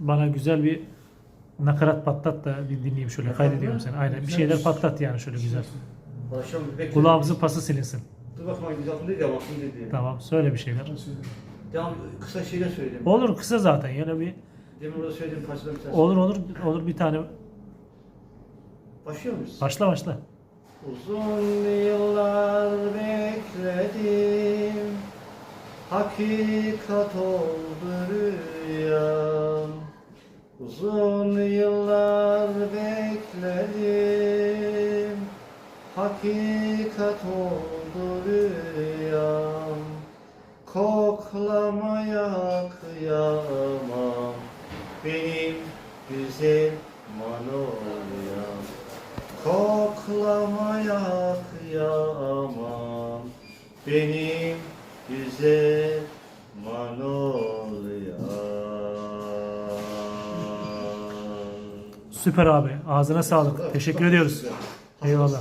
bana güzel bir nakarat patlat da bir dinleyeyim şöyle kaydediyorum seni. Aynen bir şeyler patlat yani şöyle güzel. Bir bekle. Kulağımızın pası silinsin. Dur bakma güzel değil ama şimdi dedi. Tamam söyle bir şeyler. Devam kısa şeyler söyleyeyim. Olur kısa zaten yani bir Demin orada söylediğim parçadan bir tanesi. olur olur olur bir tane Başlıyor muyuz? başla başla. Uzun yıllar bekledim Hakikat oldu rüyam Uzun yıllar bekledim. Hakikat oldu rüyam. Koklamaya kıyamam. Benim güzel manolyam. Koklamaya kıyamam. Benim güzel Süper abi. Ağzına sağlık. Teşekkür ediyoruz. Eyvallah.